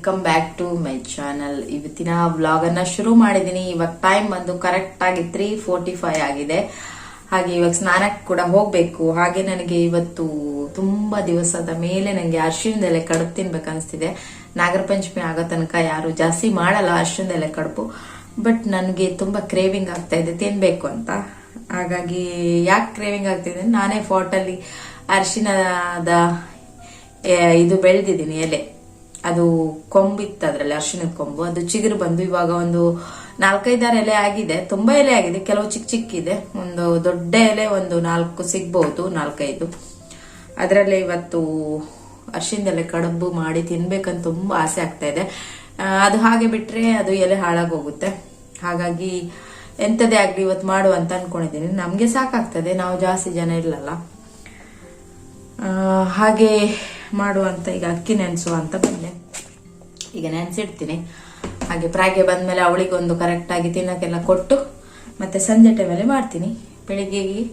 Welcome back to my channel ಇವತ್ತಿನ vlog ಅನ್ನ ಶುರು ಮಾಡಿದೀನಿ ಇವಾಗ ಟೈಮ್ ಬಂದು ಕರೆಕ್ಟ್ ಆಗಿ ತ್ರೀ ಫೋರ್ಟಿ ಫೈವ್ ಆಗಿದೆ. ಹಾಗೆ ಇವಾಗ ಸ್ನಾನಕ್ಕೆ ಕೂಡ ಹೋಗ್ಬೇಕು. ಹಾಗೆ ನನಗೆ ಇವತ್ತು ತುಂಬಾ ದಿವಸದ ಮೇಲೆ ನನಗೆ ಅರ್ಶಿನದೆಲೆ ಕಡುಬು ತಿನ್ಬೇಕು ಅನಿಸ್ತಿದೆ. ನಾಗರ ಪಂಚಮಿ ಆಗೋ ತನಕ ಯಾರು ಜಾಸ್ತಿ ಮಾಡಲ್ಲ ಅರ್ಶಿನದೆಲೆ ಕಡುಬು. ಬಟ್ ನನಗೆ ತುಂಬಾ ಕ್ರೇವಿಂಗ್ ಆಗ್ತಾ ಇದೆ ತಿನ್ಬೇಕು ಅಂತ. ಹಾಗಾಗಿ ಯಾಕೆ ಕ್ರೇವಿಂಗ್ ಆಗ್ತಿದೆ ನಾನೇ ಫೋಟಲ್ಲಿ ಅರಿಶಿನದ ಇದು ಬೆಳೆದಿದ್ದೀನಿ ಎಲೆ. ಅದು ಕೊಂಬಿತ್ತು ಅದರಲ್ಲಿ ಅರ್ಶಿಣದ ಕೊಂಬು. ಅದು ಚಿಗುರು ಬಂದು ಇವಾಗ ಒಂದು ನಾಲ್ಕೈದಾರು ಎಲೆ ಆಗಿದೆ. ತುಂಬಾ ಎಲೆ ಆಗಿದೆ. ಕೆಲವು ಚಿಕ್ಕ ಚಿಕ್ಕ ಇದೆ. ಒಂದು ದೊಡ್ಡ ಎಲೆ ಒಂದು ನಾಲ್ಕು ಸಿಗ್ಬಹುದು ನಾಲ್ಕೈದು. ಅದರಲ್ಲಿ ಇವತ್ತು ಅರಿಶಿಣದೆಲೆ ಕಡುಬು ಮಾಡಿ ತಿನ್ಬೇಕಂತ ತುಂಬಾ ಆಸೆ ಆಗ್ತಾ ಇದೆ. ಅದು ಹಾಗೆ ಬಿಟ್ರೆ ಅದು ಎಲೆ ಹಾಳಾಗೋಗುತ್ತೆ. ಹಾಗಾಗಿ ಎಂಥದೇ ಆಗ್ಲಿ ಇವತ್ತು ಮಾಡು ಅಂತ ಅನ್ಕೊಂಡಿದ್ದೀನಿ. ನಮ್ಗೆ ಸಾಕಾಗ್ತದೆ. ನಾವು ಜಾಸ್ತಿ ಜನ ಇಲ್ಲಲ್ಲ. ಹಾಗೆ ಮಾಡುವಂತ ಈಗ ಅಕ್ಕಿ ನೆನೆಸುವ ಅಂತ ಬಂದೆ. ಈಗ ನೆನೆಸಿಡ್ತೀನಿ. ಹಾಗೆ ಪ್ರಾಗೆ ಬಂದ್ಮೇಲೆ ಅವಳಿಗೊಂದು ಕರೆಕ್ಟ್ ಆಗಿ ತಿನ್ನಕ್ಕೆಲ್ಲ ಕೊಟ್ಟು ಮತ್ತೆ ಸಂಜೆ ಟೈಮಲ್ಲಿ ಮಾಡ್ತೀನಿ. ಬೆಳಿಗ್ಗೆ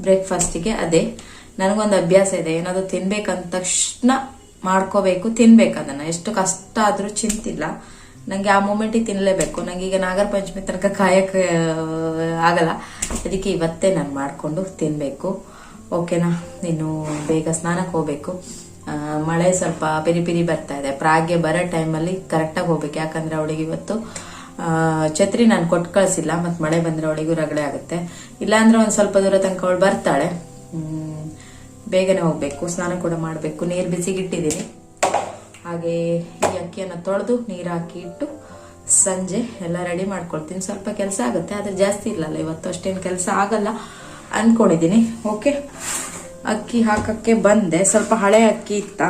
ಬ್ರೇಕ್ಫಾಸ್ಟಿಗೆ ಅದೇ. ನನಗೊಂದು ಅಭ್ಯಾಸ ಇದೆ. ಏನಾದರೂ ತಿನ್ಬೇಕಂದ ತಕ್ಷಣ ಮಾಡ್ಕೋಬೇಕು, ತಿನ್ಬೇಕು ಅದನ್ನು. ಎಷ್ಟು ಕಷ್ಟ ಆದರೂ ಚಿಂತಿಲ್ಲ. ನನಗೆ ಆ ಮೂಮೆಂಟಿಗೆ ತಿನ್ನಲೇಬೇಕು ನನಗೆ ಈಗ ನಾಗರ ಪಂಚಮಿ ತನಕ ಕಾಯಕ್ಕೆ ಆಗಲ್ಲ. ಅದಕ್ಕೆ ಇವತ್ತೇ ನಾನು ಮಾಡಿಕೊಂಡು ತಿನ್ಬೇಕು. ಓಕೆನಾ ನೀನು ಬೇಗ ಸ್ನಾನಕ್ಕೆ ಹೋಗ್ಬೇಕು. ಮಳೆ ಸ್ವಲ್ಪ ಪಿರಿ ಪಿರಿ ಬರ್ತಾ ಇದೆ. ಪ್ರಾಗ್ಗೆ ಬರೋ ಟೈಮಲ್ಲಿ ಕರೆಕ್ಟಾಗಿ ಹೋಗ್ಬೇಕು. ಯಾಕಂದ್ರೆ ಅವಳಿಗೆ ಇವತ್ತು ಛತ್ರಿ ನಾನು ಕೊಟ್ಟು ಕಳಿಸಿಲ್ಲ, ಮತ್ತು ಮಳೆ ಬಂದರೆ ಅವಳಿಗೂ ರಗಳೆ ಆಗುತ್ತೆ. ಇಲ್ಲಾಂದ್ರೆ ಒಂದು ಸ್ವಲ್ಪ ದೂರ ತನಕ ಅವಳು ಬರ್ತಾಳೆ. ಬೇಗನೆ ಹೋಗಬೇಕು. ಸ್ನಾನ ಕೂಡ ಮಾಡಬೇಕು. ನೀರು ಬಿಸಿಗಿಟ್ಟಿದ್ದೀನಿ. ಹಾಗೆ ಈ ಅಕ್ಕಿಯನ್ನು ತೊಳೆದು ನೀರು ಹಾಕಿ ಇಟ್ಟು ಸಂಜೆ ಎಲ್ಲ ರೆಡಿ ಮಾಡ್ಕೊಳ್ತೀನಿ. ಸ್ವಲ್ಪ ಕೆಲಸ ಆಗುತ್ತೆ. ಆದರೆ ಜಾಸ್ತಿ ಇಲ್ಲಲ್ಲ, ಇವತ್ತು ಅಷ್ಟೇನು ಕೆಲಸ ಆಗಲ್ಲ ಅಂದ್ಕೊಂಡಿದ್ದೀನಿ ಓಕೆ ಅಕ್ಕಿ ಹಾಕಕ್ಕೆ ಬಂದೆ. ಸ್ವಲ್ಪ ಹಳೆ ಅಕ್ಕಿ ಇತ್ತ.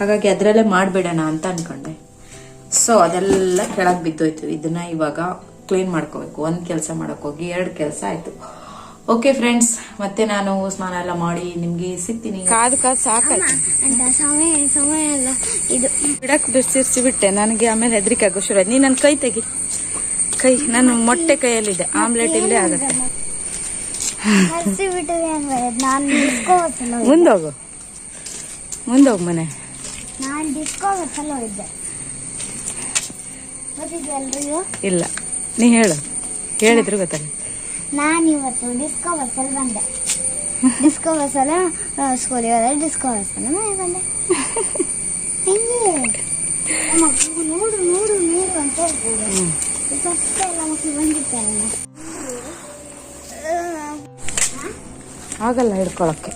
ಹಾಗಾಗಿ ಅದರಲ್ಲೇ ಮಾಡಿಬಿಡೋಣ ಅಂತ ಅನ್ಕೊಂಡೆ. ಸೊ ಅದೆಲ್ಲ ಕೆಳಗೆ ಬಿದ್ದೋಯ್ತು. ಇದನ್ನ ಇವಾಗ ಕ್ಲೀನ್ ಮಾಡ್ಕೋಬೇಕು. ಒಂದು ಕೆಲಸ ಮಾಡೋಕ್ಕೋಗಿ ಹೋಗಿ ಎರಡು ಕೆಲಸ ಆಯ್ತು. ಓಕೆ ಫ್ರೆಂಡ್ಸ್ ಮತ್ತೆ ನಾನು ಸ್ನಾನ ಎಲ್ಲ ಮಾಡಿ ನಿಮ್ಗೆ ಸಿಗ್ತೀನಿ. ಕಾದು ಕಾದು ಸಾಕಾಯ್ತು. ಅಂತ ಸಮಯ ಸಮಯ ಅಲ್ಲ. ಇದು. ಬಿಡಕ್ ಬಿಡ್ಸಿರ್ಸಿ ಬಿಟ್ಟೆ. ನನಗೆ ಆಮೇಲೆ ಹೆದರಿಕೆ ಆಗೋ ಶುರು ನೀನು ನೀ ನನ್ನ ಕೈ ತೆಗಿ. ಕೈ ನಾನು ಮೊಟ್ಟೆ ಕೈಯಲ್ಲಿದೆ. ಆಮ್ಲೆಟ್ ಇಲ್ಲೇ ಆಗುತ್ತೆ ಹಸಿ ಬಿಟ್ಟಿದೆ ಅಂದ್ರೆ ನಾನು ಡಿಸ್ಕೋ ಬಸ್ಸಲ್ಲಿ ಹೋಗಿದ್ದೆ ಮುಂದೋಗು. ಮುಂದೋಗು ಮನೆ. ನಾನು ಡಿಸ್ಕೋ ಬಸ್ಸಲ್ಲಿ ಹೋಗಿದ್ದೆ. ಗೊತ್ತಿದೆ ಎಲ್ರಿಗೂ ಇಲ್ಲ. ನೀ ಹೇಳು. ಹೇಳಿದ್ರು ಗೊತ್ತಲ್ಲ ನಾನು ಇವತ್ತು ಡಿಸ್ಕೋ ಬಸ್ಸಲ್ಲಿ ಬಂದೆ. ಡಿಸ್ಕೋ ಬಸ್ಸಲ್ಲ ಸ್ಕೂಲಿಗೆ ಹೋದ್ರೆ ಡಿಸ್ಕೋ ಬಸ್ಸಲ್ಲಿ ಮನೆಗೆ ಬಂದೆ. ಹೆಂಗೆ? ನೋಡು ನೋಡು ನೋಡು ಅಂತ ಹೇಳ್ಬೋದು ಫಸ್ಟ್ ಎಲ್ಲ ಮಕ್ಕಳು ಬಂದಿರ್ತಾರೆ ಆಗಲ್ಲ ಹಿಡ್ಕೊಳಕ್ಕೆ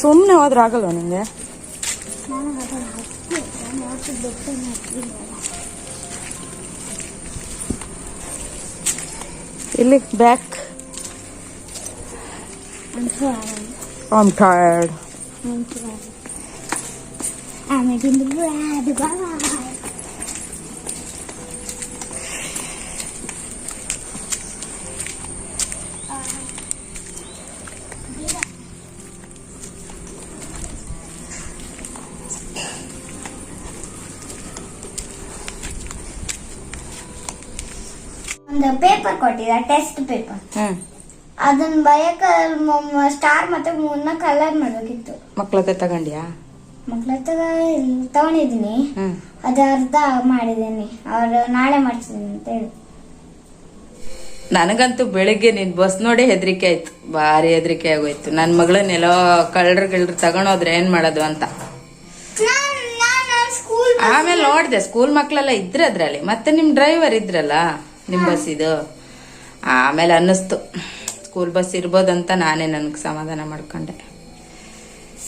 ಸುಮ್ಮನೆ ಹೋದ್ರೆ ಆಗಲ್ವ ನಿಂಗೆ ನಾನು ಅದನ್ನು ಹತ್ತಿ ನಾನು ಯಾವತ್ತೂ ಬೆಟ್ಟನ ಹತ್ತಿಲ್ಲ ಇಲ್ಲಿ ಬ್ಯಾಕ್ ಅಂತ I'm tired I'm making the bread. ಒಂದು ಪೇಪರ್ ಕೊಟ್ಟಿದ ಟೆಸ್ಟ್ ಪೇಪರ್ ಹ್ಮ್. ಅದನ್ನ ಬಯಕ ಸ್ಟಾರ್ ಮತ್ತೆ ಮೂರ್ನ ಕಲರ್ ಮಾಡ್ಬೇಕಿತ್ತು. ಮಕ್ಳ ಹತ್ರ ತಗೊಂಡ್ಯಾ? ಮಕ್ಳ ಹತ್ರ ತಗೊಂಡಿದ್ದೀನಿ. ಹ್ಮ್. ಅದು ಅರ್ಧ ಮಾಡಿದ್ದೀನಿ. ಅವ್ರು ನಾಳೆ ಮಾಡ್ತೀನಿ ಅಂತ ಹೇಳಿ. ನನಗಂತೂ ಬೆಳಿಗ್ಗೆ ನಿನ್ ಬಸ್ ನೋಡಿ ಹೆದರಿಕೆ ಆಯ್ತು. ಭಾರಿ ಹೆದರಿಕೆ ಆಗೋಯ್ತು. ನನ್ನ ಮಗಳನ್ನೆಲ್ಲೋ ಕಳ್ರ ಗಿಳ್ರ ತಗೊಂಡೋದ್ರೆ ಏನ್ ಮಾಡೋದು ಅಂತ. ಆಮೇಲೆ ನೋಡ್ದೆ ಸ್ಕೂಲ್ ಮಕ್ಳೆಲ್ಲ ಇದ್ರೆ ಅದ್ರಲ್ಲಿ. ಮತ್ತೆ ನಿಮ್ ಡ್ರೈವರ್ ಇದ್ರಲ್ಲ. ನಿಮ್ ಬಸ್ ಇದು. ಆಮೇಲೆ ಅನ್ನಿಸ್ತು. ಸ್ಕೂಲ್ ಬಸ್ ಇರ್ಬೋದಂತ ನಾನೇ ನನ್ಗೆ ಸಮಾಧಾನ ಮಾಡ್ಕೊಂಡೆ.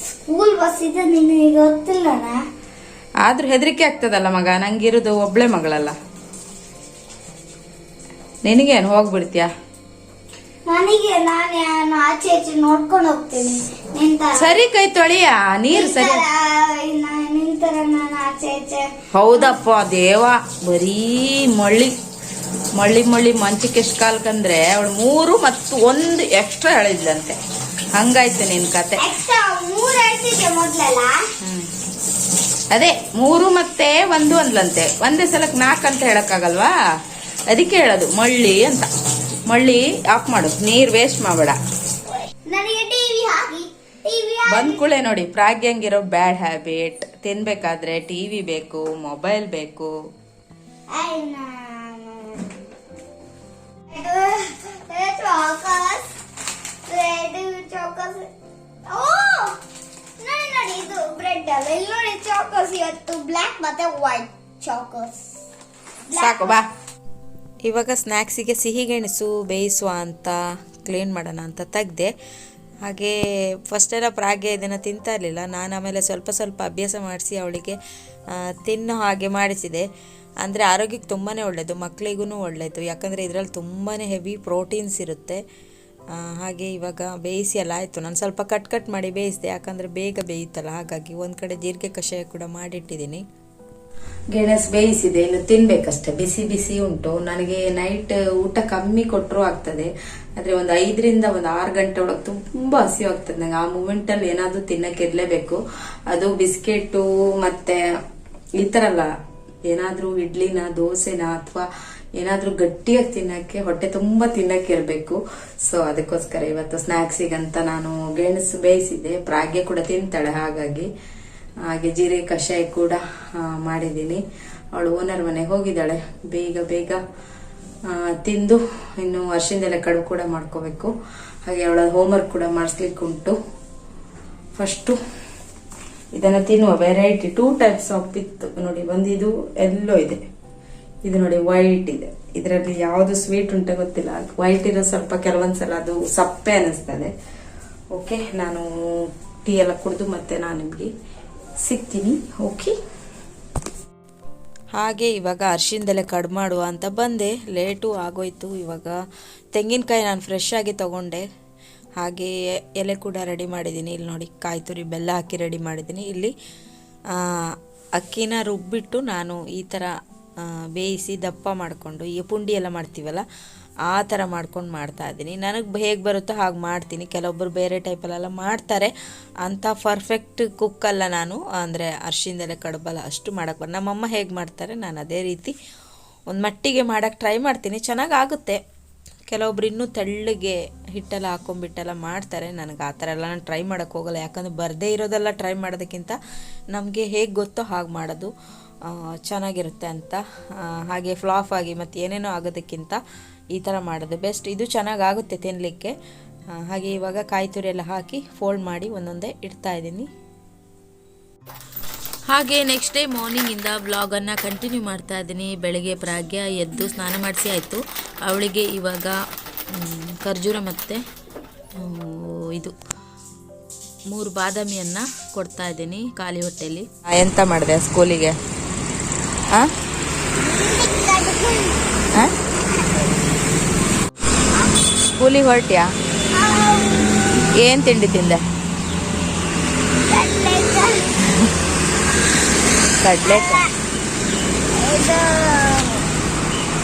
ಸ್ಕೂಲ್ ಬಸ್ ಇದೆ ನಿನಗೆ ಗೊತ್ತಿಲ್ಲ ಆದ್ರೂ ಹೆದರಿಕೆ ಆಗ್ತದಲ್ಲ ಮಗ? ನಂಗಿರೋದು ಒಬ್ಳೆ ಮಗಳಲ್ಲ. ನಿನಗೇನು? ಹೋಗ್ಬಿಡ್ತೀಯಾ? ನನಗೆ ನಾನು ನಾನು ಆಚೆ ಈಚೆ ನೋಡ್ಕೊಂಡು ಹೋಗ್ತೀನಿ. ನಿಂತರ? ಸರಿ ಕೈ ತೊಳಿಯ? ನೀರು ಸರಿ. ನಿಂತರ ನಾನು ಆಚೆ ಈಚೆ? ಹೌದಪ್ಪ ದೇವ ಬರೀ ಮಳ್ಳಿ. ಮಳ್ಳಿ ಮಳ್ಳಿ ಮಂಚಕ್ಕೆ ಎಷ್ಟು ಕಾಲ್ಕಂದ್ರೆ ಅವಳು ಮೂರು ಮತ್ತು ಒಂದು ಎಕ್ಸ್ಟ್ರಾ ಹೇಳಿದ್ಲಂತೆ ಹಂಗಾಯ್ತು ನಿನ್ ಕತೆ. ಅದೇ ಮೂರು ಮತ್ತೆ ಒಂದು ಅಂದ್ಲಂತೆ. ಒಂದೇ ಸಲಕ್ ನಾಲ್ಕು ಅಂತ ಹೇಳಕ್ಕಾಗಲ್ವಾ? ಅದಕ್ಕೆ ಹೇಳೋದು ಮಳ್ಳಿ ಅಂತ. ಮಳ್ಳಿ ಆಫ್ ಮಾಡು. ನೀರ್ ವೇಸ್ಟ್ ಮಾಡಬೇಡ. ನನಗೆ ಟಿವಿ ಹಾಕಿ ಟಿವಿ ಬಂದ್ ಕೂಳೆ ನೋಡಿ ಪ್ರಾಗ್ಯಂಗಿರೋ ಬ್ಯಾಡ್ ಹ್ಯಾಬಿಟ್ ತಿನ್ಬೇಕಾದ್ರೆ ಟಿವಿ ಬೇಕು ಮೊಬೈಲ್ ಬೇಕು. ಬ್ರೆಡ್ ಓ ಸಾಕು, ಬಾ. ಇವಾಗ ಸ್ನ್ಯಾಕ್ಸಿಗೆ ಸಿಹಿಗೆಣಸು ಬೇಯಿಸುವ ಅಂತ ಕ್ಲೀನ್ ಮಾಡೋಣ ಅಂತ ತೆಗ್ದೆ. ಹಾಗೆ ಫಸ್ಟ್ ಎಲ್ಲ ಪ್ರಾಗೆ ಇದನ್ನು ತಿಂತಾ ಇರಲಿಲ್ಲ. ನಾನು ಆಮೇಲೆ ಸ್ವಲ್ಪ ಸ್ವಲ್ಪ ಅಭ್ಯಾಸ ಮಾಡಿಸಿ ಅವಳಿಗೆ ತಿನ್ನೋ ಹಾಗೆ ಮಾಡಿಸಿದೆ. ಅಂದರೆ ಆರೋಗ್ಯಕ್ಕೆ ತುಂಬಾ ಒಳ್ಳೆಯದು ಮಕ್ಕಳಿಗೂ ಒಳ್ಳೆಯದು ಯಾಕಂದರೆ ಇದರಲ್ಲಿ ತುಂಬಾ ಹೆವಿ ಪ್ರೋಟೀನ್ಸ್ ಇರುತ್ತೆ. ಹಾಗೆ ಇವಾಗ ಬೇಯಿಸಿ ಎಲ್ಲ ಆಯಿತು. ನಾನು ಸ್ವಲ್ಪ ಕಟ್ ಕಟ್ ಮಾಡಿ ಬೇಯಿಸಿದೆ. ಯಾಕಂದರೆ ಬೇಗ ಬೇಯುತ್ತಲ್ಲ ಹಾಗಾಗಿ ಒಂದು ಕಡೆ ಜೀರಿಗೆ ಕಷಾಯ ಕೂಡ ಮಾಡಿಟ್ಟಿದ್ದೀನಿ. ಗೆಣಸ್ ಬೇಯಿಸಿದೆ, ಇನ್ನು ತಿನ್ಬೇಕಷ್ಟೆ. ಬಿಸಿ ಬಿಸಿ ಉಂಟು. ನನಗೆ ನೈಟ್ ಊಟ ಕಮ್ಮಿ ಕೊಟ್ಟರು ಆಗ್ತದೆ. ಆದರೆ ಒಂದು ಐದರಿಂದ ಒಂದು ಆರು ಗಂಟೆ ಒಳಗೆ ತುಂಬಾ ಹಸಿವು ಆಗ್ತದೆ. ನಂಗೆ ಆ ಮೂಮೆಂಟ್ ಅಲ್ಲಿ ಏನಾದ್ರೂ ತಿನ್ನಕ್ಕೆ ಇರಲೇಬೇಕು. ಅದು ಬಿಸ್ಕೆಟು ಮತ್ತೆ ಈ ಅಲ್ಲ ಏನಾದ್ರೂ ಇಡ್ಲಿನ, ದೋಸೆನ ಅಥವಾ ಏನಾದರೂ ಗಟ್ಟಿಯಾಗಿ ತಿನ್ನಕ್ಕೆ, ಹೊಟ್ಟೆ ತುಂಬಾ ತಿನ್ನಕ್ಕೆ ಇರಬೇಕು. ಸೊ ಅದಕ್ಕೋಸ್ಕರ ಇವತ್ತು ಸ್ನ್ಯಾಕ್ಸಿಗಂತ ನಾನು ಗೆಣಸು ಬೇಯಿಸಿದ್ದೆ. ಪ್ರಾಗ್ಯ ಕೂಡ ತಿಂತಾಳೆ ಹಾಗಾಗಿ. ಹಾಗೆ ಜೀರೆ ಕಷಾಯ ಕೂಡ ಮಾಡಿದ್ದೀನಿ. ಅವಳು ಓನರ್ ಮನೆಗೆ ಹೋಗಿದ್ದಾಳೆ. ಬೇಗ ಬೇಗ ತಿಂದು ಇನ್ನು ವರ್ಷದಿಂದಲೇ ಕಡುಬು ಕೂಡ ಮಾಡ್ಕೋಬೇಕು. ಹಾಗೆ ಅವಳ ಹೋಮ್ವರ್ಕ್ ಕೂಡ ಮಾಡಿಸ್ಲಿಕ್ಕೆ ಉಂಟು ಫಸ್ಟು ಇದನ್ನ ತಿನ್ನುವ ವೆರೈಟಿ ಟೂ ಟೈಪ್ಸ್ ಆಫ್ ನೋಡಿ ಇದು ಎಲ್ಲೋ ಇದೆ. ಇದು ನೋಡಿ ವೈಟ್ ಇದೆ. ಇದರಲ್ಲಿ ಯಾವುದು ಸ್ವೀಟ್ ಉಂಟ ಗೊತ್ತಿಲ್ಲ. ವೈಟ್ ಇರೋ ಸ್ವಲ್ಪ ಕೆಲವೊಂದ್ಸಲ ಅದು ಸಪ್ಪೆ ಅನಿಸ್ತದೆ. ಓಕೆ ನಾನು ಟೀ ಎಲ್ಲ ಕುಡಿದು ಮತ್ತೆ ನಾನು ನಿಮಗೆ ಸಿಗ್ತೀನಿ. ಓಕೆ ಹಾಗೆ ಇವಾಗ ಅರ್ಶಿನದಲ್ಲೇ ಕಡ್ ಮಾಡುವ ಅಂತ ಬಂದೆ. ಲೇಟು ಆಗೋಯ್ತು ಇವಾಗ. ತೆಂಗಿನಕಾಯಿ ನಾನು ಫ್ರೆಶ್ ಆಗಿ ತಗೊಂಡೆ. ಹಾಗೆ ಎಲೆ ಕೂಡ ರೆಡಿ ಮಾಡಿದ್ದೀನಿ. ಇಲ್ಲಿ ನೋಡಿ ಕಾಯಿ ತುರಿ ಬೆಲ್ಲ ಹಾಕಿ ರೆಡಿ ಮಾಡಿದ್ದೀನಿ. ಇಲ್ಲಿ ಅಕ್ಕಿನ ರುಬ್ಬಿಟ್ಟು ನಾನು ಈ ಥರ ಬೇಯಿಸಿ ದಪ್ಪ ಮಾಡಿಕೊಂಡು, ಈ ಪುಂಡಿ ಎಲ್ಲ ಮಾಡ್ತೀವಲ್ಲ, ಆ ಥರ ಮಾಡ್ಕೊಂಡು ಮಾಡ್ತಾ ಇದ್ದೀನಿ. ನನಗೆ ಹೇಗೆ ಬರುತ್ತೋ ಹಾಗೆ ಮಾಡ್ತೀನಿ. ಕೆಲವೊಬ್ಬರು ಬೇರೆ ಟೈಪಲ್ಲೆಲ್ಲ ಮಾಡ್ತಾರೆ. ಅಂಥ ಪರ್ಫೆಕ್ಟ್ ಕುಕ್ಕಲ್ಲ ನಾನು. ಅಂದರೆ ಅರ್ಶಿಂದಲೇ ಕಡಬಲ್ಲ ಅಷ್ಟು ಮಾಡೋಕ್ಕೆ ಬರ, ನಮ್ಮಮ್ಮ ಹೇಗೆ ಮಾಡ್ತಾರೆ, ನಾನು ಅದೇ ರೀತಿ ಒಂದು ಮಟ್ಟಿಗೆ ಮಾಡೋಕ್ಕೆ ಟ್ರೈ ಮಾಡ್ತೀನಿ. ಚೆನ್ನಾಗಿ ಆಗುತ್ತೆ. ಕೆಲವೊಬ್ರು ಇನ್ನೂ ತೆಳ್ಳಗೆ ಹಿಟ್ಟೆಲ್ಲ ಹಾಕೊಂಡ್ಬಿಟ್ಟೆಲ್ಲ ಮಾಡ್ತಾರೆ. ನನಗೆ ಆ ಥರ ಎಲ್ಲ ನಾನು ಟ್ರೈ ಮಾಡೋಕ್ಕೆ ಹೋಗಲ್ಲ. ಯಾಕಂದರೆ ಬರದೇ ಇರೋದೆಲ್ಲ ಟ್ರೈ ಮಾಡೋದಕ್ಕಿಂತ ನಮಗೆ ಹೇಗೆ ಗೊತ್ತೋ ಹಾಗೆ ಮಾಡೋದು ಚೆನ್ನಾಗಿರುತ್ತೆ ಅಂತ. ಹಾಗೆ ಫ್ಲಾಫ್ ಆಗಿ ಮತ್ತು ಏನೇನೋ ಆಗೋದಕ್ಕಿಂತ ಈ ಥರ ಮಾಡೋದು ಬೆಸ್ಟ್ ಇದು ಚೆನ್ನಾಗಾಗುತ್ತೆ ತಿನ್ನಲಿಕ್ಕೆ ಹಾಗೆ ಇವಾಗ ಕಾಯಿ ತುರಿ ಎಲ್ಲ ಹಾಕಿ ಫೋಲ್ಡ್ ಮಾಡಿ ಒಂದೊಂದೇ ಇಡ್ತಾ ಇದ್ದೀನಿ. ಹಾಗೆ ನೆಕ್ಸ್ಟ್ ಡೇ ಮಾರ್ನಿಂಗಿಂದ ವ್ಲಾಗನ್ನು ಕಂಟಿನ್ಯೂ ಮಾಡ್ತಾ ಇದ್ದೀನಿ. ಬೆಳಗ್ಗೆ ಪ್ರಾಗ್ಯ ಎದ್ದು ಸ್ನಾನ ಮಾಡಿಸಿ ಆಯಿತು. ಅವಳಿಗೆ ಇವಾಗ ಖರ್ಜೂರ ಮತ್ತು ಇದು ಮೂರು ಬಾದಾಮಿಯನ್ನು ಕೊಡ್ತಾ ಇದ್ದೀನಿ ಖಾಲಿ ಹೊಟ್ಟೆಯಲ್ಲಿ ಎಂತ ಮಾಡಿದೆ ಸ್ಕೂಲಿಗೆ ಸ್ಕೂಲಿಗೆ ಹೊರಟ್ಯಾ? ಏನು ತಿಂಡಿ ತಿಂದೆ? ಕಡಲೆಕಾಯಿ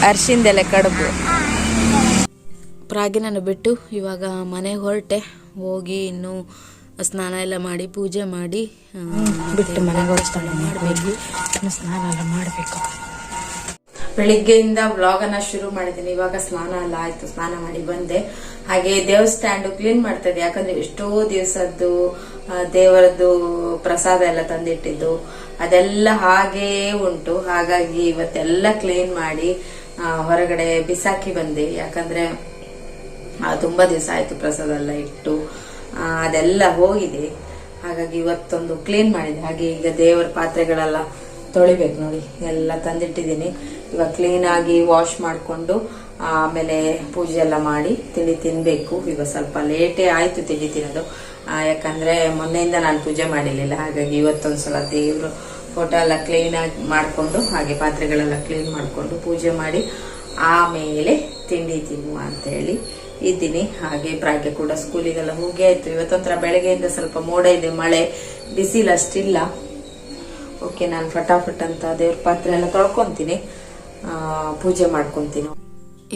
ಅರ್ಶಿಂದೆಲೆ ಕಡುಬು. ಪ್ರಾಗಿನನ್ನು ಬಿಟ್ಟು ಇವಾಗ ಮನೆಗೆ ಹೊರಟೆ. ಹೋಗಿ ಇನ್ನು ಸ್ನಾನ ಎಲ್ಲ ಮಾಡಿ ಪೂಜೆ ಮಾಡಿ ಬಿಟ್ಟು ಮನೆಗೆ ಮಾಡಬೇಕು. ಸ್ನಾನ ಎಲ್ಲ ಮಾಡಬೇಕು. ಬೆಳಿಗ್ಗೆಯಿಂದ ವ್ಲಾಗನ್ನು ಅನ್ನ ಶುರು ಮಾಡಿದ್ದೀನಿ. ಇವಾಗ ಸ್ನಾನ ಎಲ್ಲ ಆಯ್ತು ಸ್ನಾನ ಮಾಡಿ ಬಂದೆ. ಹಾಗೆ ದೇವಸ್ಥಾನ ಕ್ಲೀನ್ ಮಾಡ್ತಾ ಇದ್ದೆ ಯಾಕಂದ್ರೆ ಎಷ್ಟೋ ದಿವಸದ್ದು ದೇವರದ್ದು ಪ್ರಸಾದ ಎಲ್ಲ ತಂದಿಟ್ಟಿದ್ದು. ಅದೆಲ್ಲ ಹಾಗೇ ಉಂಟು. ಹಾಗಾಗಿ ಇವತ್ತೆಲ್ಲ ಕ್ಲೀನ್ ಮಾಡಿ ಹೊರಗಡೆ ಬಿಸಾಕಿ ಬಂದೆ. ಯಾಕಂದ್ರೆ ತುಂಬಾ ದಿವಸ ಆಯ್ತು ಪ್ರಸಾದ ಎಲ್ಲ ಇಟ್ಟು ಅದೆಲ್ಲ ಹೋಗಿದೆ. ಹಾಗಾಗಿ ಇವತ್ತೊಂದು ಕ್ಲೀನ್ ಮಾಡಿದೆ. ಹಾಗೆ ಈಗ ದೇವರ ಪಾತ್ರೆಗಳೆಲ್ಲ ತೊಳಿಬೇಕು ನೋಡಿ. ಎಲ್ಲ ತಂದಿಟ್ಟಿದ್ದೀನಿ. ಇವಾಗ ಕ್ಲೀನ್ ಆಗಿ ವಾಶ್ ಮಾಡಿಕೊಂಡು, ಆಮೇಲೆ ಪೂಜೆ ಎಲ್ಲ ಮಾಡಿ ತಿಂಡಿ ತಿನ್ಬೇಕು. ಇವಾಗ ಸ್ವಲ್ಪ ಲೇಟೇ ಆಯ್ತು ತಿಂಡಿ ತಿನ್ನೋದು. ಯಾಕಂದ್ರೆ ಮೊನ್ನೆಯಿಂದ ನಾನು ಪೂಜೆ ಮಾಡಿರ್ಲಿಲ್ಲ. ಹಾಗಾಗಿ ಇವತ್ತೊಂದ್ಸಲ ದೇವ್ರು ಫೋಟೋ ಎಲ್ಲ ಕ್ಲೀನ್ ಆಗಿ ಮಾಡಿಕೊಂಡು, ಹಾಗೆ ಪಾತ್ರೆಗಳೆಲ್ಲ ಕ್ಲೀನ್ ಮಾಡಿಕೊಂಡು ಪೂಜೆ ಮಾಡಿ ಆಮೇಲೆ ತಿಂಡಿ ತಿನ್ನುವ ಅಂತ ಹೇಳಿ ಇದ್ದೀನಿ. ಹಾಗೆ ಪ್ರಾಗ್ಯ ಕೂಡ ಸ್ಕೂಲಿಗೆಲ್ಲ ಹೋಗಿ ಆಯ್ತು. ಇವತ್ತೊಂಥರ ಬೆಳಗ್ಗೆಯಿಂದ ಸ್ವಲ್ಪ ಮೋಡ ಇದೆ, ಮಳೆ ಬಿಸಿಲು ಅಷ್ಟಿಲ್ಲ ಓಕೆ, ನಾನು ಫಟಾಫಟ್ ಅಂತ ದೇವ್ರ ಪಾತ್ರೆ ಎಲ್ಲ ತೊಳ್ಕೊತೀನಿ. ಪೂಜೆ ಮಾಡ್ಕೊತೀನಿ.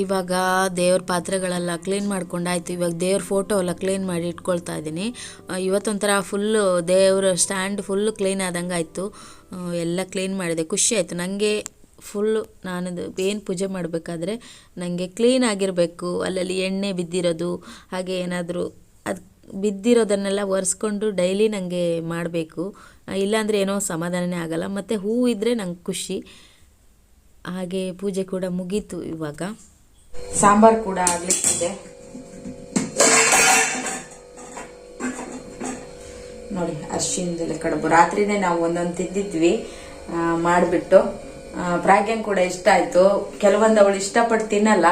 ಇವಾಗ ದೇವ್ರ ಪಾತ್ರೆಗಳೆಲ್ಲ ಕ್ಲೀನ್ ಮಾಡ್ಕೊಂಡಾಯ್ತು. ಇವಾಗ ದೇವ್ರ ಫೋಟೋ ಎಲ್ಲ ಕ್ಲೀನ್ ಮಾಡಿ ಇಟ್ಕೊಳ್ತಾ ಇದ್ದೀನಿ. ಇವತ್ತೊಂಥರ ಫುಲ್ಲು ದೇವ್ರ ಸ್ಟ್ಯಾಂಡ್ ಫುಲ್ಲು ಕ್ಲೀನ್ ಆದಂಗೆ ಆಯಿತು ಎಲ್ಲ ಕ್ಲೀನ್ ಮಾಡಿದೆ. ಖುಷಿ ಆಯಿತು. ನನಗೆ ಫುಲ್ಲು ನಾನು ಏನು ಪೂಜೆ ಮಾಡಬೇಕಾದ್ರೆ ನನಗೆ ಕ್ಲೀನ್ ಆಗಿರಬೇಕು. ಅಲ್ಲಲ್ಲಿ ಎಣ್ಣೆ ಬಿದ್ದಿರೋದು, ಹಾಗೆ ಏನಾದರೂ ಅದು ಬಿದ್ದಿರೋದನ್ನೆಲ್ಲ ಒರೆಸ್ಕೊಂಡು ಡೈಲಿ ನನಗೆ ಮಾಡಬೇಕು. ಇಲ್ಲಾಂದರೆ ಏನೋ ಸಮಾಧಾನನೇ ಆಗಲ್ಲ. ಮತ್ತು ಹೂವು ಇದ್ದರೆ ನಂಗೆ ಖುಷಿ. ಹಾಗೆ ಪೂಜೆ ಕೂಡ ಮುಗೀತು ಇವಾಗ. ಸಾಂಬಾರು ಕೂಡ ಆಗ್ಲಿಕ್ಕಿದೆ. ನೋಡಿ ಅರ್ಶಿನದೆಲೆ ಕಡುಬು ರಾತ್ರಿನೇ ನಾವು ಒಂದೊಂದು ತಿಂದಿದ್ವಿ ಮಾಡಿಬಿಟ್ಟು. ಮಾಡ್ಬಿಟ್ಟು ಪ್ರಾಗ್ಯಂಗ್ ಕೂಡ ಇಷ್ಟ ಆಯ್ತು. ಕೆಲವೊಂದು ಅವಳು ಇಷ್ಟಪಟ್ಟು ತಿನ್ನಲ್ಲ,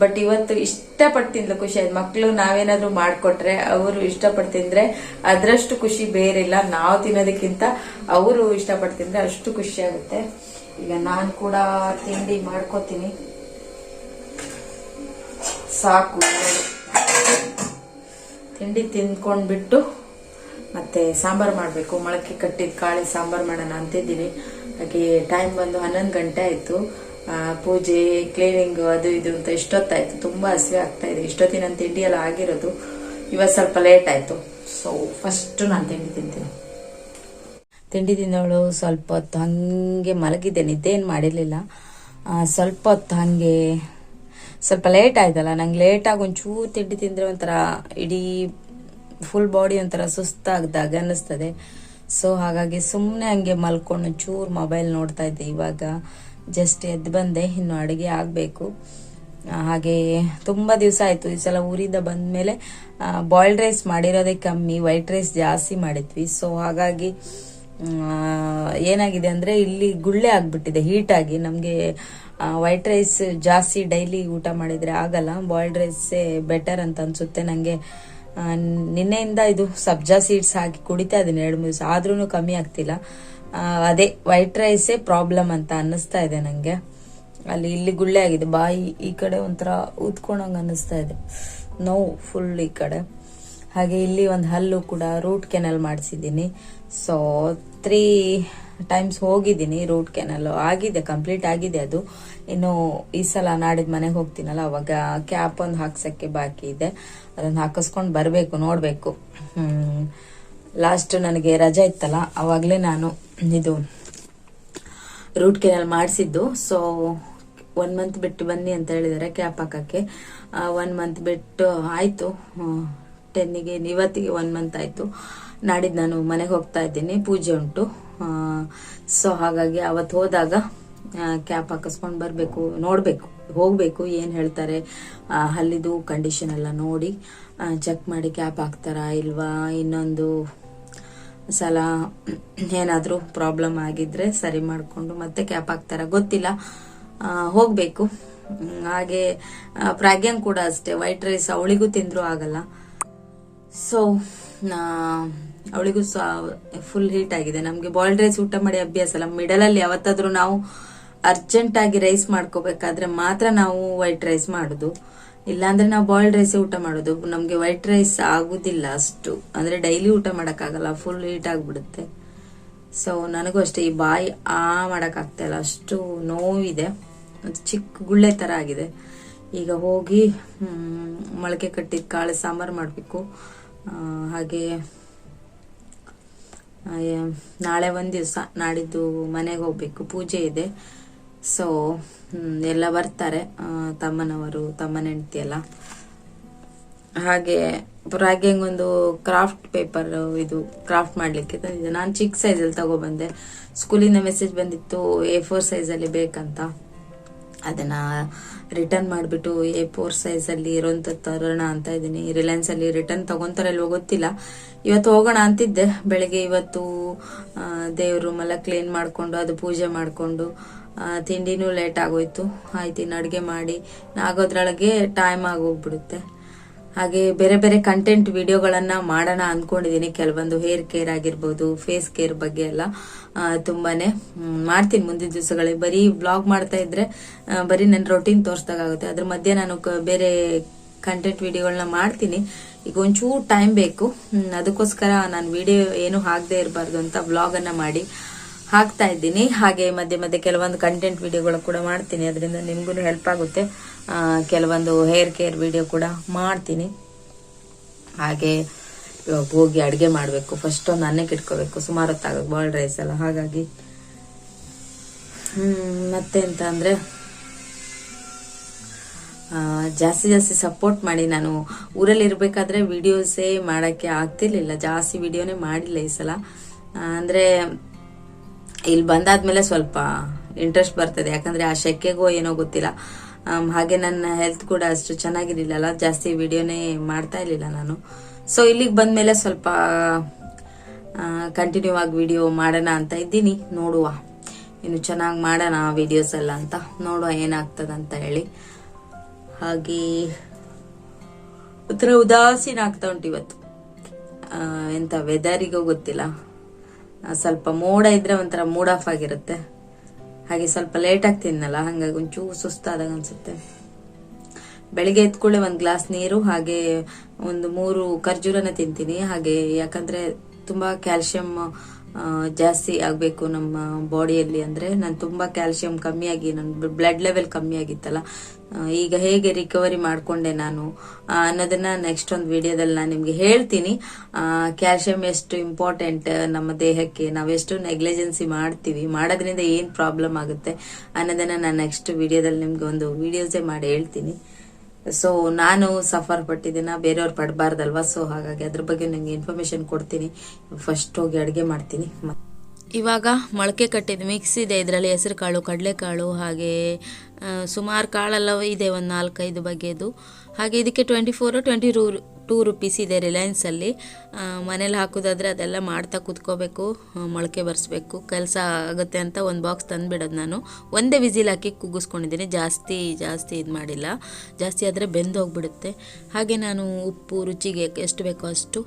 ಬಟ್ ಇವತ್ತು ಇಷ್ಟಪಟ್ಟು ತಿಂದ್ಲು ಖುಷಿ ಆಯ್ತು. ಮಕ್ಕಳು ನಾವೇನಾದರೂ ಮಾಡಿಕೊಟ್ರೆ ಅವರು ಇಷ್ಟಪಟ್ಟು ತಿಂದರೆ ಅದರಷ್ಟು ಖುಷಿ ಬೇರಿಲ್ಲ. ನಾವು ತಿನ್ನೋದಕ್ಕಿಂತ ಅವರು ಇಷ್ಟಪಟ್ಟು ತಿಂದರೆ ಅಷ್ಟು ಖುಷಿ ಆಗುತ್ತೆ. ಈಗ ನಾನು ಕೂಡ ತಿಂಡಿ ಮಾಡ್ಕೋತೀನಿ. ಸಾಕು. ತಿಂಡಿ ತಿಂದ್ಕೊಂಡ್ಬಿಟ್ಟು ಮತ್ತೆ ಸಾಂಬಾರ್ ಮಾಡಬೇಕು. ಮೊಳಕೆ ಕಟ್ಟಿದ ಕಾಳಿ ಸಾಂಬಾರ್ ಮಾಡೋಣ ಅಂತಿದ್ದೀನಿ ಹಾಗೆ ಟೈಮ್ ಬಂದು ಹನ್ನೊಂದು ಗಂಟೆ ಆಯಿತು. ಪೂಜೆ ಕ್ಲೀನಿಂಗ್ ಅದು ಇದು ಅಂತ ಇಷ್ಟೊತ್ತಾಯ್ತು ತುಂಬಾ ಹಸಿವೆ ಆಗ್ತಾ ಇದೆ. ಇಷ್ಟೊತ್ತಿನ ತಿಂಡಿ ಎಲ್ಲ ಆಗಿರೋದು. ಇವತ್ತು ಸ್ವಲ್ಪ ಲೇಟ್ ಆಯ್ತು. ಸೊ ಫಸ್ಟ್ ನಾನು ತಿಂಡಿ ತಿಂತೀನಿ. ತಿಂಡಿ ತಿಂದವಳು ಸ್ವಲ್ಪ ಹೊತ್ತು ಹಾಗೆ ಮಲಗಿದ್ದೆ. ನಿದ್ದೆ ಏನು ಮಾಡಿರಲಿಲ್ಲ ಸ್ವಲ್ಪ ಹೊತ್ತು ಹಾಗೆ ಸ್ವಲ್ಪ ಲೇಟ್ ಆಯ್ತಲ್ಲ. ನಂಗೆ ಲೇಟಾಗಿ ಒಂಚೂರು ತಿಂಡಿ ತಿಂದರೆ ಒಂಥರ ಇಡೀ ಫುಲ್ ಬಾಡಿ ಒಂಥರ ಸುಸ್ತಾಗ್ದಾಗ ಅನ್ನಿಸ್ತದೆ. ಸೊ ಹಾಗಾಗಿ ಸುಮ್ಮನೆ ಹಂಗೆ ಮಲ್ಕೊಂಡು ಚೂರು ಮೊಬೈಲ್ ನೋಡ್ತಾ ಇದ್ದೆ. ಇವಾಗ ಜಸ್ಟ್ ಎದ್ದು ಬಂದೆ, ಇನ್ನು ಅಡುಗೆ ಆಗಬೇಕು. ಹಾಗೆ ತುಂಬ ದಿವಸ ಆಯಿತು. ಈ ಸಲ ಊರಿಂದ ಬಂದಮೇಲೆ ಬಾಯ್ಲ್ಡ್ ರೈಸ್ ಮಾಡಿರೋದೇ ಕಮ್ಮಿ ವೈಟ್ ರೈಸ್ ಜಾಸ್ತಿ ಮಾಡಿದ್ವಿ. ಸೊ ಹಾಗಾಗಿ ಏನಾಗಿದೆ ಅಂದರೆ ಇಲ್ಲಿ ಗುಳ್ಳೆ ಆಗಿಬಿಟ್ಟಿದೆ ಹೀಟಾಗಿ ನಮಗೆ ವೈಟ್ ರೈಸ್ ಜಾಸ್ತಿ ಡೈಲಿ ಊಟ ಮಾಡಿದರೆ ಆಗಲ್ಲ. ಬಾಯ್ಲ್ಡ್ ರೈಸೇ ಬೆಟರ್ ಅಂತ ಅನಿಸುತ್ತೆ ನನಗೆ ನಿನ್ನೆಯಿಂದ ಇದು ಸಬ್ಜಾ ಸೀಡ್ಸ್ ಹಾಕಿ ಕುಡಿತಾ ಇದ್ದೀನಿ, ಎರಡು ಮೂರು ಆದ್ರೂ ಕಮ್ಮಿ ಆಗ್ತಿಲ್ಲ. ಅದೇ ವೈಟ್ ರೈಸೇ ಪ್ರಾಬ್ಲಮ್ ಅಂತ ಅನ್ನಿಸ್ತಾ ಇದೆ ನನಗೆ ಅಲ್ಲಿ ಇಲ್ಲಿ ಗುಳ್ಳೆ ಆಗಿದೆ. ಬಾಯಿ ಈ ಕಡೆ ಒಂಥರ ಊದ್ಕೊಂಡಂಗೆ ಅನ್ನಿಸ್ತಾ ಇದೆ. ನೋವು ಫುಲ್ ಈ ಕಡೆ. ಹಾಗೆ ಇಲ್ಲಿ ಒಂದು ಹಲ್ಲು ಕೂಡ ರೂಟ್ ಕೆನಲ್ ಮಾಡಿಸಿದ್ದೀನಿ. ಸೊ ತ್ರೀ ಟೈಮ್ಸ್ ಹೋಗಿದ್ದೀನಿ ರೂಟ್ ಕೆನಲ್ ಆಗಿದೆ ಕಂಪ್ಲೀಟ್ ಆಗಿದೆ ಅದು. ಇನ್ನು ಈ ಸಲ ನಾಡಿದ ಮನೆಗೆ ಹೋಗ್ತೀನಲ್ಲ, ಅವಾಗ ಕ್ಯಾಪ್ ಒಂದು ಹಾಕ್ಸಕ್ಕೆ ಬಾಕಿ ಇದೆ. ಅದನ್ನು ಹಾಕಿಸ್ಕೊಂಡು ಬರಬೇಕು, ನೋಡಬೇಕು. ಲಾಸ್ಟ್ ನನಗೆ ರಜೆ ಇತ್ತಲ್ಲ, ಅವಾಗಲೇ ನಾನು ಇದು ರೂಟ್ ಕೆನಲ್ ಮಾಡಿಸಿದ್ದು. ಸೊ ಒನ್ ಮಂತ್ ಬಿಟ್ಟು ಬನ್ನಿ ಅಂತ ಹೇಳಿದಾರೆ ಕ್ಯಾಪ್ ಹಾಕಕ್ಕೆ. ಒನ್ ಮಂತ್ ಬಿಟ್ಟು ಆಯಿತು. ಟೆನ್ನಿಗೆ ಇವತ್ತಿಗೆ ಒನ್ ಮಂತ್ ಆಯಿತು. ನಾಡಿದ್ದು ನಾನು ಮನೆಗೆ ಹೋಗ್ತಾ ಇದ್ದೀನಿ, ಪೂಜೆ ಉಂಟು. ಸೊ ಹಾಗಾಗಿ ಅವತ್ತು ಹೋದಾಗ ಕ್ಯಾಪ್ ಹಾಕಿಸ್ಕೊಂಡು ಬರಬೇಕು, ನೋಡಬೇಕು, ಹೋಗಬೇಕು, ಏನು ಹೇಳ್ತಾರೆ ಅಲ್ಲಿದು ಕಂಡೀಷನ್ ಎಲ್ಲ ನೋಡಿ ಚೆಕ್ ಮಾಡಿ ಕ್ಯಾಪ್ ಹಾಕ್ತಾರಾ ಇಲ್ವಾ, ಇನ್ನೊಂದು ಸಲ ಏನಾದರೂ ಪ್ರಾಬ್ಲಮ್ ಆಗಿದ್ರೆ ಸರಿ ಮಾಡಿಕೊಂಡು ಮತ್ತೆ ಕ್ಯಾಪ್ ಹಾಕ್ತಾರ, ಗೊತ್ತಿಲ್ಲ. ಹೋಗಬೇಕು. ಹಾಗೆ ಪ್ರಾಗ್ಯಂ ಕೂಡ ಅಷ್ಟೇ ವೈಟ್ ರೈಸ್ ಅವಳಿಗೂ ತಿಂದರೂ ಆಗಲ್ಲ. ಸೊ ಅವಳಿಗೂ ಫುಲ್ ಹೀಟ್ ಆಗಿದೆ. ನಮಗೆ ಬಾಯ್ಲ್ಡ್ ರೈಸ್ ಊಟ ಮಾಡಿ ಅಭ್ಯಾಸ ಅಲ್ಲ ಮಿಡಲಲ್ಲಿ ಯಾವತ್ತಾದರೂ ನಾವು ಅರ್ಜೆಂಟ್ ಆಗಿ ರೈಸ್ ಮಾಡ್ಕೋಬೇಕಾದ್ರೆ ಮಾತ್ರ ನಾವು ವೈಟ್ ರೈಸ್ ಮಾಡೋದು. ಇಲ್ಲಾಂದ್ರೆ ನಾವು ಬಾಯ್ಲ್ಡ್ ರೈಸ್ ಊಟ ಮಾಡೋದು. ನಮಗೆ ವೈಟ್ ರೈಸ್ ಆಗುದಿಲ್ಲ ಅಷ್ಟು. ಅಂದ್ರೆ ಡೈಲಿ ಊಟ ಮಾಡೋಕ್ಕಾಗಲ್ಲ ಫುಲ್ ಹೀಟ್ ಆಗಿಬಿಡುತ್ತೆ. ಸೊ ನನಗೂ ಅಷ್ಟೇ, ಈ ಬಾಯಿ ಆ ಮಾಡೋಕ್ಕಾಗ್ತಾಯಿಲ್ಲ ಅಷ್ಟು ನೋವಿದೆ. ಅದು ಚಿಕ್ಕ ಗುಳ್ಳೆ ತರ ಆಗಿದೆ. ಈಗ ಹೋಗಿ ಮೊಳಕೆ ಕಟ್ಟಿದ ಕಾಳು ಸಾಂಬಾರು ಮಾಡಬೇಕು. ಹಾಗೆ ನಾಳೆ ಒಂದು ದಿವಸ ನಾಡಿದ್ದು ಮನೆಗೆ ಹೋಗಬೇಕು. ಪೂಜೆ ಇದೆ. ಸೊ ಎಲ್ಲ ಬರ್ತಾರೆ. ತಮ್ಮನವರು, ತಮ್ಮನ ಹೆಂಡತಿ ಎಲ್ಲ. ಹಾಗೆ ರಾಗಿಂಗ್ ಒಂದು ಕ್ರಾಫ್ಟ್ ಪೇಪರ್ ಇದು ಕ್ರಾಫ್ಟ್ ಮಾಡ್ಲಿಕ್ಕೆ ತಂದಿದ್ದೆ. ನಾನು ಚಿಕ್ಕ ಸೈಜಲ್ಲಿ ತಗೊಬಂದೆ. ಸ್ಕೂಲಿಂದ ಮೆಸೇಜ್ ಬಂದಿತ್ತು ಎ ಫೋರ್ ಸೈಜಲ್ಲಿ ಬೇಕಂತ. ಅದನ್ನ ರಿಟರ್ನ್ ಮಾಡಿಬಿಟ್ಟು ಎ ಫೋರ್ ಸೈಜಲ್ಲಿ ಇರೋಂಥ ತರೋಣ ಅಂತ ಇದ್ದೀನಿ. ರಿಲಯನ್ಸ್ ಅಲ್ಲಿ ರಿಟರ್ನ್ ತಗೊಂತಾರ ಇಲ್ವೋ ಗೊತ್ತಿಲ್ಲ. ಇವತ್ತು ಹೋಗೋಣ ಅಂತಿದ್ದೆ. ಬೆಳಿಗ್ಗೆ ಇವತ್ತು ದೇವ್ರ ಎಲ್ಲ ಕ್ಲೀನ್ ಮಾಡಿಕೊಂಡು, ಅದು ಪೂಜೆ ಮಾಡಿಕೊಂಡು ತಿಂಡಿನೂ ಲೇಟ್ ಆಗೋಯ್ತು. ಆಯ್ತು, ಇನ್ನು ಅಡುಗೆ ಮಾಡಿ. ನಾಗೋದ್ರೊಳಗೆ ಟೈಮ್ ಆಗೋಗ್ಬಿಡುತ್ತೆ. ಹಾಗೆ ಬೇರೆ ಬೇರೆ ಕಂಟೆಂಟ್ ವಿಡಿಯೋಗಳನ್ನ ಮಾಡೋಣ ಅಂದ್ಕೊಂಡಿದ್ದೀನಿ ಕೆಲವೊಂದು ಹೇರ್ ಕೇರ್ ಆಗಿರ್ಬೋದು ಫೇಸ್ ಕೇರ್ ಬಗ್ಗೆ ಎಲ್ಲ. ತುಂಬಾನೇ ಮಾಡ್ತೀನಿ ಮುಂದಿನ ದಿವಸಗಳಿಗೆ ಬರೀ ಬ್ಲಾಗ್ ಮಾಡ್ತಾ ಇದ್ರೆ ಬರೀ ನನ್ನ ರೊಟೀನ್ ತೋರಿಸ್ದಾಗುತ್ತೆ ಅದ್ರ ಮಧ್ಯೆ ನಾನು ಬೇರೆ ಕಂಟೆಂಟ್ ವಿಡಿಯೋಗಳನ್ನ ಮಾಡ್ತೀನಿ. ಈಗ ಒಂಚೂರು ಟೈಮ್ ಬೇಕು. ಅದಕ್ಕೋಸ್ಕರ ನಾನು ವಿಡಿಯೋ ಏನು ಹಾಕದೇ ಇರಬಾರ್ದು ಅಂತ ಬ್ಲಾಗ್ ಅನ್ನ ಮಾಡಿ. ಹಾಕ್ತಾ ಇದ್ದೀನಿ. ಹಾಗೆ ಮಧ್ಯೆ ಮಧ್ಯೆ ಕೆಲವೊಂದು ಕಂಟೆಂಟ್ ವಿಡಿಯೋಗಳು ಕೂಡ ಮಾಡ್ತೀನಿ. ಅದರಿಂದ ನಿಮಗೂ ಹೆಲ್ಪ್ ಆಗುತ್ತೆ. ಕೆಲವೊಂದು ಹೇರ್ ಕೇರ್ ವಿಡಿಯೋ ಕೂಡ ಮಾಡ್ತೀನಿ. ಹಾಗೆ ಇವಾಗ ಹೋಗಿ ಅಡುಗೆ ಮಾಡಬೇಕು. ಫಸ್ಟ್ ಒಂದು ಅನ್ನಕ್ಕೆ ಇಟ್ಕೋಬೇಕು ಸುಮಾರು ಹೊತ್ತಾಗ ಬಾಯ್ಲ್ಡ್ ರೈಸ್ ಎಲ್ಲ. ಹಾಗಾಗಿ ಹ್ಮ್, ಮತ್ತೆ ಎಂತ ಅಂದ್ರೆ ಜಾಸ್ತಿ ಜಾಸ್ತಿ ಸಪೋರ್ಟ್ ಮಾಡಿ. ನಾನು ಊರಲ್ಲಿ ಇರಬೇಕಾದ್ರೆ ವಿಡಿಯೋಸೇ ಮಾಡೋಕ್ಕೆ ಆಗ್ತಿರ್ಲಿಲ್ಲ. ಜಾಸ್ತಿ ವಿಡಿಯೋನೇ ಮಾಡಿಲ್ಲ ಈ ಸಲ. ಅಂದ್ರೆ ಇಲ್ಲಿ ಬಂದಾದ್ಮೇಲೆ ಸ್ವಲ್ಪ ಇಂಟ್ರೆಸ್ಟ್ ಬರ್ತದೆ. ಯಾಕಂದ್ರೆ ಆ ಶೆಕೆಗೋ ಏನೋ ಗೊತ್ತಿಲ್ಲ. ಹಾಗೆ ನನ್ನ ಹೆಲ್ತ್ ಕೂಡ ಅಷ್ಟು ಚೆನ್ನಾಗಿರ್ಲಿಲ್ಲಲ್ಲ ಜಾಸ್ತಿ ವಿಡಿಯೋನೇ ಮಾಡ್ತಾ ಇರಲಿಲ್ಲ ನಾನು. ಸೊ ಇಲ್ಲಿಗೆ ಬಂದ್ಮೇಲೆ ಸ್ವಲ್ಪ ಕಂಟಿನ್ಯೂ ಆಗಿ ವಿಡಿಯೋ ಮಾಡೋಣ ಅಂತ ಇದ್ದೀನಿ. ನೋಡುವ. ಇನ್ನು ಚೆನ್ನಾಗಿ ಮಾಡೋಣ ವಿಡಿಯೋಸ್ ಎಲ್ಲ ಅಂತ. ನೋಡುವ ಏನಾಗ್ತದ ಅಂತ ಹೇಳಿ. ಹಾಗೆ ಉತ್ತರ ಉದಾಸೀನ ಆಗ್ತಾ ಉಂಟು ಇವತ್ತು. ಎಂತ ವೆದರಿಗೂ ಗೊತ್ತಿಲ್ಲ. ಸ್ವಲ್ಪ ಮೋಡ ಇದ್ರೆ ಒಂಥರ ಮೂಡ್ ಆಫ್ ಆಗಿರುತ್ತೆ. ಹಾಗೆ ಸ್ವಲ್ಪ ಲೇಟ್ ಆಗಿ ತಿನ್ನಲ್ಲ ಹಂಗಾಗಿ ಒಂಚೂರು ಸುಸ್ತಾದಾಗ ಅನ್ಸುತ್ತೆ. ಬೆಳಿಗ್ಗೆ ಎತ್ಕೊಳ್ಳೆ ಒಂದು ಗ್ಲಾಸ್ ನೀರು, ಹಾಗೆ ಒಂದು ಮೂರು ಖರ್ಜೂರನ ತಿಂತೀನಿ. ಹಾಗೆ ಯಾಕಂದ್ರೆ ತುಂಬಾ ಕ್ಯಾಲ್ಸಿಯಂ ಜಾಸ್ತಿ ಆಗಬೇಕು ನಮ್ಮ ಬಾಡಿಯಲ್ಲಿ ಅಂದ್ರೆ ನಾನು ತುಂಬಾ ಕ್ಯಾಲ್ಸಿಯಂ ಕಮ್ಮಿಯಾಗಿ ನನ್ನ ಬ್ಲಡ್ ಲೆವೆಲ್ ಕಮ್ಮಿ ಆಗಿತ್ತಲ್ಲ ಈಗ ಹೇಗೆ ರಿಕವರಿ ಮಾಡ್ಕೊಂಡೆ ನಾನು ಅನ್ನೋದನ್ನ ನೆಕ್ಸ್ಟ್ ಒಂದು ವಿಡಿಯೋದಲ್ಲಿ ನಾನು ನಿಮ್ಗೆ ಹೇಳ್ತೀನಿ. ಕ್ಯಾಲ್ಸಿಯಂ ಎಷ್ಟು ಇಂಪಾರ್ಟೆಂಟ್ ನಮ್ಮ ದೇಹಕ್ಕೆ, ನಾವೆಷ್ಟು ನೆಗ್ಲಿಜೆನ್ಸಿ ಮಾಡ್ತೀವಿ, ಮಾಡೋದ್ರಿಂದ ಏನ್ ಪ್ರಾಬ್ಲಮ್ ಆಗುತ್ತೆ ಅನ್ನೋದನ್ನ ನಾನು ನೆಕ್ಸ್ಟ್ ವಿಡಿಯೋದಲ್ಲಿ ನಿಮ್ಗೆ ಒಂದು ವಿಡಿಯೋಸೇ ಮಾಡಿ ಹೇಳ್ತೀನಿ. ಸೊ ನಾನು ಸಫರ್ ಪಟ್ಟಿದ್ದೀನ ಬೇರೆಯವ್ರು ಪಡಬಾರ್ದಲ್ವಾ? ಸೊ ಹಾಗಾಗಿ ಅದ್ರ ಬಗ್ಗೆ ನಿಮ್ಗೆ ಇನ್ಫಾರ್ಮೇಶನ್ ಕೊಡ್ತೀನಿ. ಫಸ್ಟ್ ಹೋಗಿ ಅಡುಗೆ ಮಾಡ್ತೀನಿ. ಇವಾಗ ಮೊಳಕೆ ಕಟ್ಟಿದ್ದು ಮಿಕ್ಸ್ ಇದೆ ಇದರಲ್ಲಿ. ಹೆಸರು ಕಾಳು, ಕಡಲೆಕಾಳು, ಹಾಗೆ ಸುಮಾರು ಕಾಳೆಲ್ಲ ಇದೆ ಒಂದು ನಾಲ್ಕೈದು ಬಗೆದು. ಹಾಗೆ ಇದಕ್ಕೆ ಟ್ವೆಂಟಿ ಫೋರು ಟ್ವೆಂಟಿ ರೂ ಟೂ ರುಪೀಸ್ ಇದೆ ರಿಲಯನ್ಸಲ್ಲಿ ಮನೇಲಿ ಹಾಕೋದಾದರೆ ಅದೆಲ್ಲ ಮಾಡ್ತಾ ಕೂತ್ಕೋಬೇಕು ಮೊಳಕೆ ಬರೆಸ್ಬೇಕು. ಕೆಲಸ ಆಗುತ್ತೆ ಅಂತ ಒಂದು ಬಾಕ್ಸ್ ತಂದುಬಿಡೋದು ನಾನು. ಒಂದೇ ವಿಸಿಲ್ ಹಾಕಿ ಕುಗ್ಗಿಸ್ಕೊಂಡಿದ್ದೀನಿ. ಜಾಸ್ತಿ ಜಾಸ್ತಿ ಇದು ಮಾಡಿಲ್ಲ. ಜಾಸ್ತಿ ಆದರೆ ಬೆಂದೋಗ್ಬಿಡುತ್ತೆ ಹಾಗೆ ನಾನು ಉಪ್ಪು, ರುಚಿಗೆ ಎಷ್ಟು ಬೇಕೋ ಅಷ್ಟು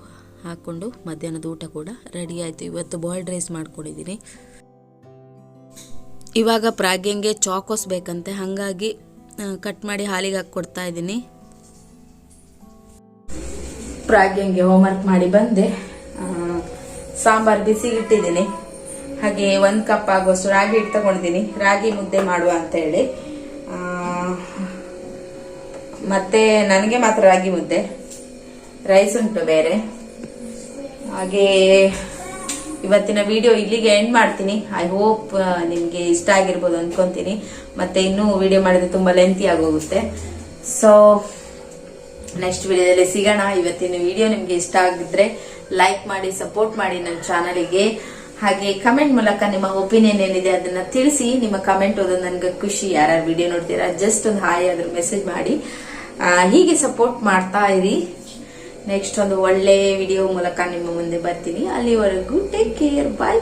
ಹಾಕ್ಕೊಂಡು ಮಧ್ಯಾಹ್ನದ ಊಟ ಕೂಡ ರೆಡಿ ಆಯಿತು. ಇವತ್ತು ಬಾಯ್ಲ್ಡ್ ರೈಸ್ ಮಾಡ್ಕೊಂಡಿದ್ದೀನಿ. ಇವಾಗ ಪ್ರಾಗ್ಯಂಗೆ ಚಾಕೋಸ್ ಬೇಕಂತೆ. ಹಾಗಾಗಿ ಕಟ್ ಮಾಡಿ ಹಾಲಿಗೆ ಹಾಕಿ ಕೊಡ್ತಾ ಇದ್ದೀನಿ. ಪ್ರಾಗ್ಯಂಗೆ ಹೋಮ್ವರ್ಕ್ ಮಾಡಿ ಬಂದೆ. ಸಾಂಬಾರ್ ಬಿಸಿ ಇಟ್ಟಿದ್ದೀನಿ. ಹಾಗೆ ಒಂದು ಕಪ್ ಆಗೋಷ್ಟು ರಾಗಿ ಹಿಟ್ಟು ತಗೊಂಡಿದ್ದೀನಿ. ರಾಗಿ ಮುದ್ದೆ ಮಾಡುವ ಅಂತ ಹೇಳಿ. ಮತ್ತೆ ನನಗೆ ಮಾತ್ರ ರಾಗಿ ಮುದ್ದೆ. ರೈಸ್ ಉಂಟು ಬೇರೆ. ಹಾಗೆ ಇವತ್ತಿನ ವಿಡಿಯೋ ಇಲ್ಲಿಗೆ ಎಂಡ್ ಮಾಡ್ತೀನಿ. ಐ ಹೋಪ್ ನಿಮ್ಗೆ ಇಷ್ಟ ಆಗಿರ್ಬೋದು ಅನ್ಕೊಂತೀನಿ. ಮತ್ತೆ ಇನ್ನೂ ವಿಡಿಯೋ ಮಾಡಿದ್ರೆ ತುಂಬಾ ಲೆಂತಿ ಆಗೋಗುತ್ತೆ. ಸೊ ನೆಕ್ಸ್ಟ್ ವಿಡಿಯೋದಲ್ಲಿ ಸಿಗೋಣ. ಇವತ್ತಿನ ವಿಡಿಯೋ ನಿಮಗೆ ಇಷ್ಟ ಆಗಿದ್ರೆ ಲೈಕ್ ಮಾಡಿ ಸಪೋರ್ಟ್ ಮಾಡಿ ನನ್ನ ಚಾನಲಿಗೆ ಹಾಗೆ ಕಮೆಂಟ್ ಮೂಲಕ ನಿಮ್ಮ ಒಪಿನಿಯನ್ ಏನಿದೆ ಅದನ್ನ ತಿಳಿಸಿ. ನಿಮ್ಮ ಕಮೆಂಟ್ ಓದೋದು ನನ್ಗೆ ಖುಷಿ. ಯಾರ್ಯಾರು ವಿಡಿಯೋ ನೋಡ್ತೀರಾ ಜಸ್ಟ್ ಒಂದು ಹಾಯ್ ಅದ್ರ ಮೆಸೇಜ್ ಮಾಡಿ. ಹೀಗೆ ಸಪೋರ್ಟ್ ಮಾಡ್ತಾ ಇರಿ. ನೆಕ್ಸ್ಟ್ ಒಂದು ಒಳ್ಳೆ ವಿಡಿಯೋ ಮೂಲಕ ನಿಮ್ಮ ಮುಂದೆ ಬರ್ತೀನಿ. ಅಲ್ಲಿವರೆಗೂ ಟೇಕ್ ಕೇರ್ ಬಾಯ್ ಬಾಯ್